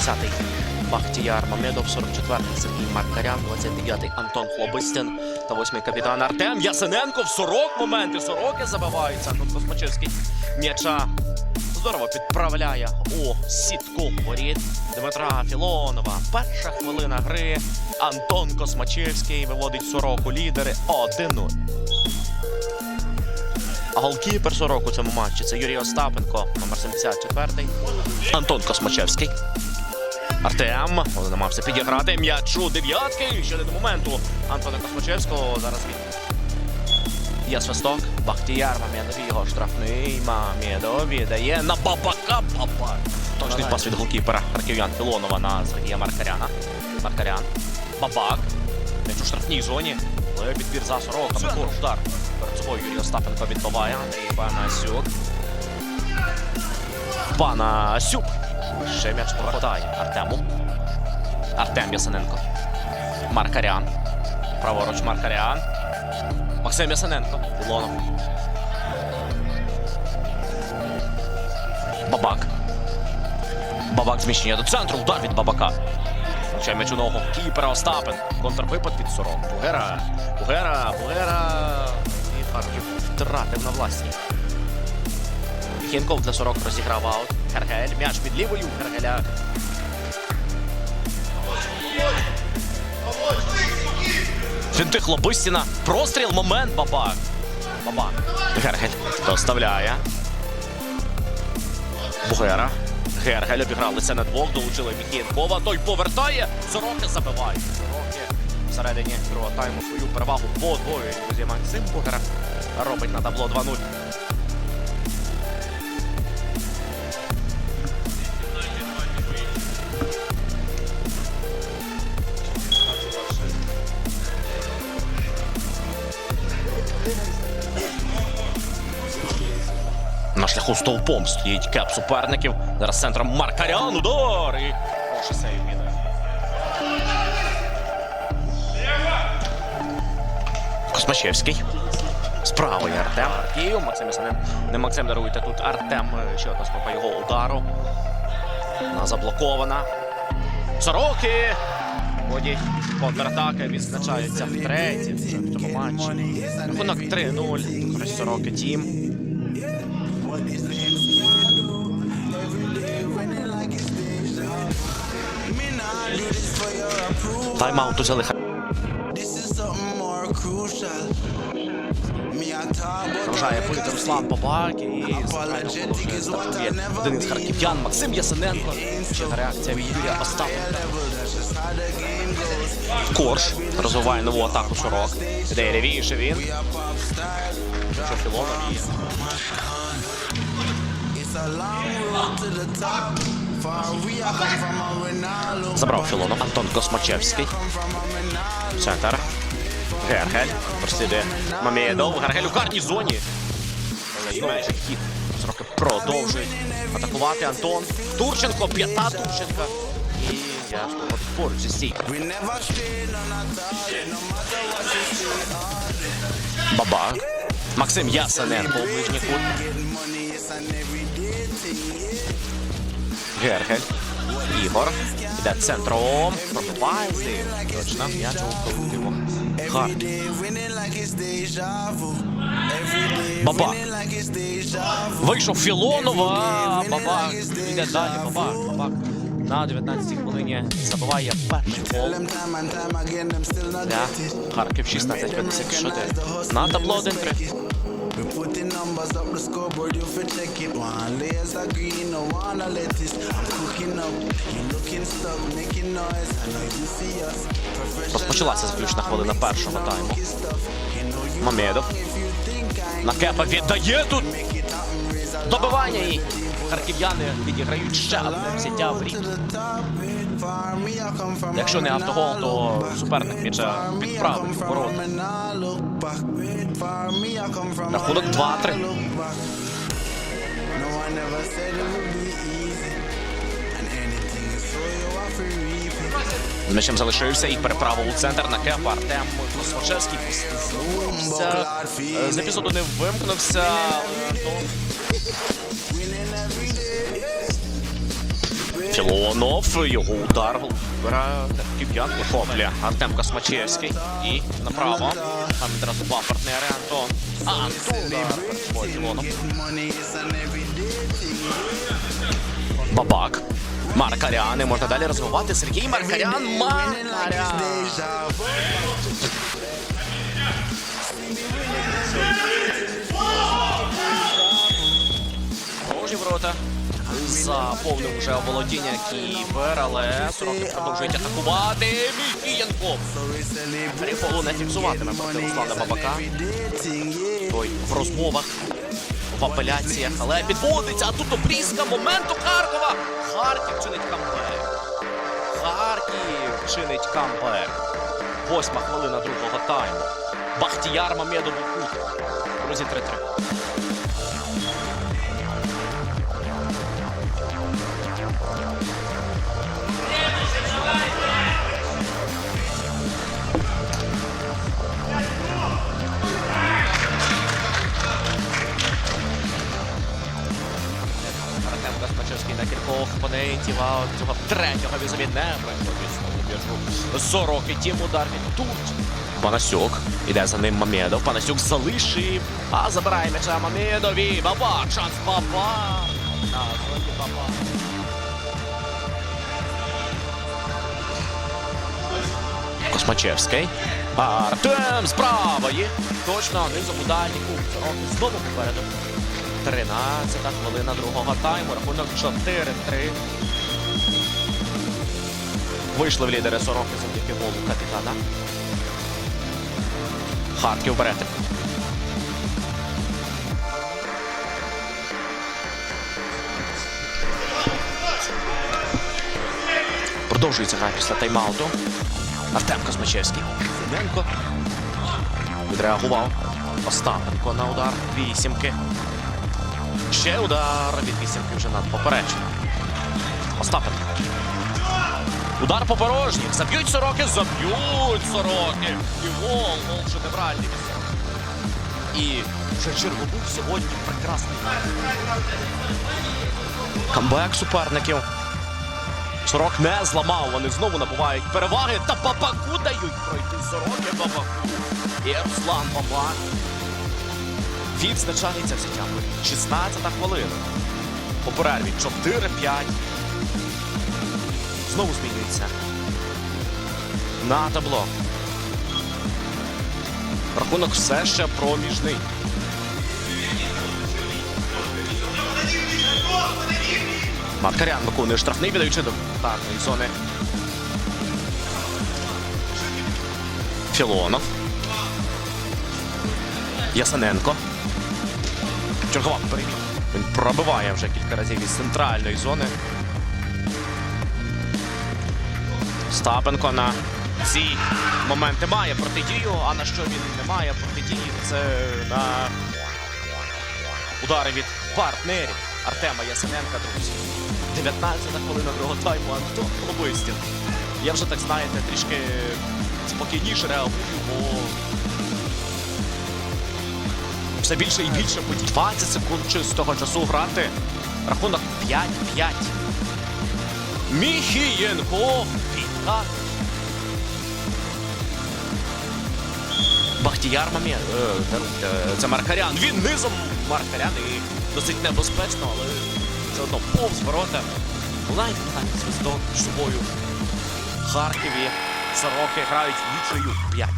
Бабак, 10-й Бахтіяр Мамедов, 44-й Сергій Маркарян, 29-й Антон Хлобистин та 8-й капітан Артем Ясененко в 40 моменти. Сороки забиваються. Антон Космачевський м'яча здорово підправляє у сітку воріт Дмитра Філонова. Перша хвилина гри. Антон Космачевський виводить сороку лідери 1-0. А голкіпер 40 у цьому матчі це Юрій Остапенко, номер 74. Антон Космачевський. Артем намагався підіграти м'ячу дев'ятки. Ще до моменту Антона Космачевського. Зараз він Є свисток. Бахтіяр Мамєдов його штрафний. Мамєдов віддає на бабака бабак. Точний пас від голкіпера харків'ян Філонова на Сергія Маркаряна. Маркарян. Бабак. М'яч у штрафній зоні. Але підбір за сороками. Поруч удар. Перед собою Юрій Остапенко відбиває. Андрій Панасюк. Панасюк. Ще м'яч повертає Артему. Артем Ясененко. Маркарян. Праворуч Маркарян. Максим Ясененко. Ілонов. Бабак. Бабак зміщення до центру. Удар від Бабака. Ще м'яч у ногу. Кіпера Остапен. Контрвипад від Сорок. Бугера. Бугера. Бугера. І Харків втратив на власні. Хінков для Сорок розіграв аут. Хергель. М'яч під лівою Хергеля. Фінти Хлобистіна. Простріл, момент, бабак. Бабак. Гергель доставляє. Бугера. Гергель обігралися на двох, долучили Міхієнкова. Той повертає. Сороки забивають. Сороки всередині другого тайму свою перевагу подвоюють. Друзі, Максим Бугера робить на табло 2-0. На стовпом стоїть кеп суперників. Зараз центром Маркарян. Удар! І хороший сейв він. Космачевський. Справа є Артем. Київ. Максим Ясенин. Не Максим даруйте тут Артем. Ще одна спроба його удару. Вона заблокована. Сороки. Ходять контратаки відзначаються втретє вже в цьому матчі. Рахунок 3-0. Користь Сороки тім. Talk about Вражає пульт. Руслан Бабак і один із харків'ян Максим Ясененко. Ще реакція від Юрія Остапенка. Корж розвиває нову атаку Сорок. Іде лівіше він. Що Філонов і Забрав Філонов. Антон Космачевський. Центр. Гергель. Прослідує Мамєдов. Гергель у карній зоні. Знову хід. Сороки продовжують атакувати Антон. Турченко, п'ята Турченка. І я поруч зі say. Баба. Максим Ясененко у ближній кут. Гергель. Ігор. Іде центром. Пробиває з. Точно. М'яч у. Every day Баба. Вийшов Філонова. Бабак. Іде далі. Бабак. Бабак. На 19-й хвилині забиває перший гол. Для. Харків 16-54. На табло 1-3. Numbers up the scoreboard, you fi check it. One layers of green, no wanna let this. I'm cooking up, you looking stuck, making noise. I know you see us. Розпочалася заключна хвилина першого тайму. Мамедов. if you think I На кепа віддає тут добивання і харків'яни відіграють ще одне взяття в рік. Якщо не автогол, то суперник м'яча підправить у ворота. Рахунок 2-3. Ronaldo. Back. No, I never said it would be easy. And anything is so you have to reap it. З М'ячем залишився і переправив у центр на кепа Артем Космачевський З епізоду не вимкнувся. Філонов, його удар бере Кіп'янко Шопля. Артем Космачевський. І направо. Там відразу два партнери. Антон. А, Антон. Філонов. Бабак. Маркарян. І можна далі розвивати. Сергій Маркарян. Маркарян. Порожні ворота. Заповнив вже володіння Кіпер, але Сорокін продовжують атакувати. We Ріфолу не фіксуватиме проти Руслана Бабака. Той в розмовах, в апеляціях, але підводиться, а тут обрізка моменту Харкова. Харків чинить камбек. Харків чинить камбек. Восьма хвилина другого тайму. Бахтіяр кут. Друзі, 3-3. Опонентів, а цього третього візові не знову біжу. Сороки, тім удар від тут. Панасюк. Іде за ним Мамедов. Панасюк залишив. А забирає м'яча Мамедові. Баба, шанс Баба. На зоні Баба. Космачевський. Артем з правої. Точно, низом у. Сороки знову попереду. 13 хвилина другого тайму. Рахунок 4-3. Вийшли в лідери Сороки завдяки голу капітана. Харків берете. Продовжується гра після тайм-ауту. Артем Козмачевський. Сиденко. Відреагував. Остапенко на удар. Вісімки. Ще удар від вісімки вже над поперечним. Остапенко. Удар по порожніх. Заб'ють сороки, заб'ють сороки. І гол, гол вже невральний. І вже черговий сьогодні прекрасний. Камбек суперників. Сорок не зламав. Вони знову набувають переваги. Та бабаку дають пройти сороки бабаку. І Руслан Бабак відзначається взяттям. 16 хвилина. По перерві 4-5. Знову змінюється. На табло. Рахунок все ще проміжний. Маткарян виконує штрафний, віддаючи до тарної зони. Філонов. Ясененко. Чергова переміна. Він пробиває вже кілька разів із центральної зони. Стапенко на ці моменти має протидію, а на що він не має протидії, це на удари від партнерів Артема Ясененка, друзі. 19 хвилина другого тайму Антон Лобистін. Я вже так знаєте, трішки спокійніше реагую, бо все більше і більше подій. 20 секунд чистого часу грати. Рахунок 5-5. Міхієнко. Відкат. Бахтіяр Мамє. Е, е, Це Маркарян. Він низом Маркарян і досить небезпечно, але все одно повз ворота. Фінальний свисток між собою. Харкові. Сороки грають нічию 5.